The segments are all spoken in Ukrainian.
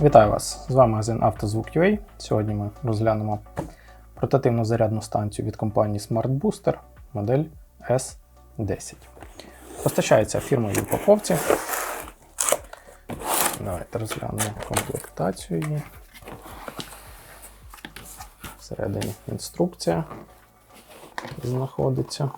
Вітаю вас! З вами магазин «Автозвук.UA». Сьогодні ми розглянемо портативну зарядну станцію від компанії Smart Booster модель S10. Постачається фірмою в упаковці. Давайте розглянемо комплектацію. Всередині інструкція знаходиться.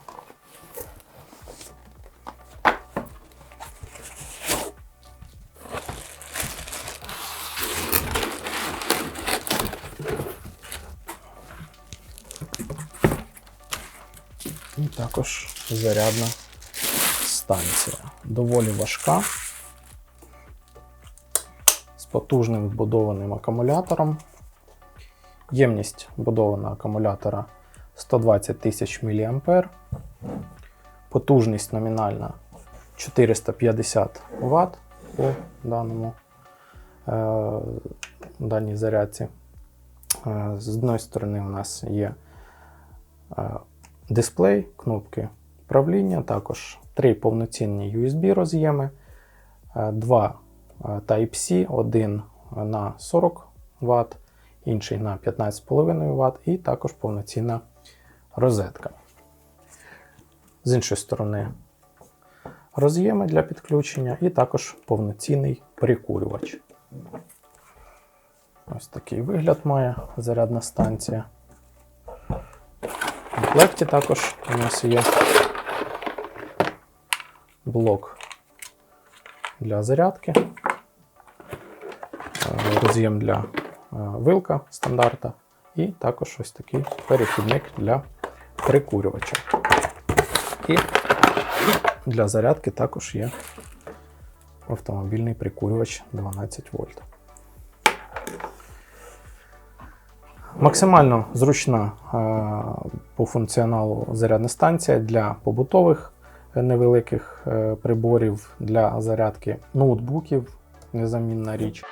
І також зарядна станція. Доволі важка. З потужним вбудованим акумулятором. Ємність вбудованого акумулятора 120 тисяч мА. Потужність номінальна 450 Вт по даному, е, даній зарядці. Е, з одної сторони, у нас є е, дисплей, кнопки управління, також три повноцінні USB роз'єми, е, два е, Type-C, один на 40 Вт, інший на 15,5 Вт, і також повноцінна розетка. З іншої сторони, роз'єми для підключення, і також повноцінний прикурювач. Ось такий вигляд має зарядна станція. Комплекті також у нас є блок для зарядки, е, роз'єм для е, вилка стандарта, і також ось такий перехідник для прикурювача. І для зарядки також є автомобільний прикурювач 12 вольт. Максимально зручна е, по функціоналу зарядна станція для побутових невеликих е, приборів для зарядки ноутбуків, незамінна річ.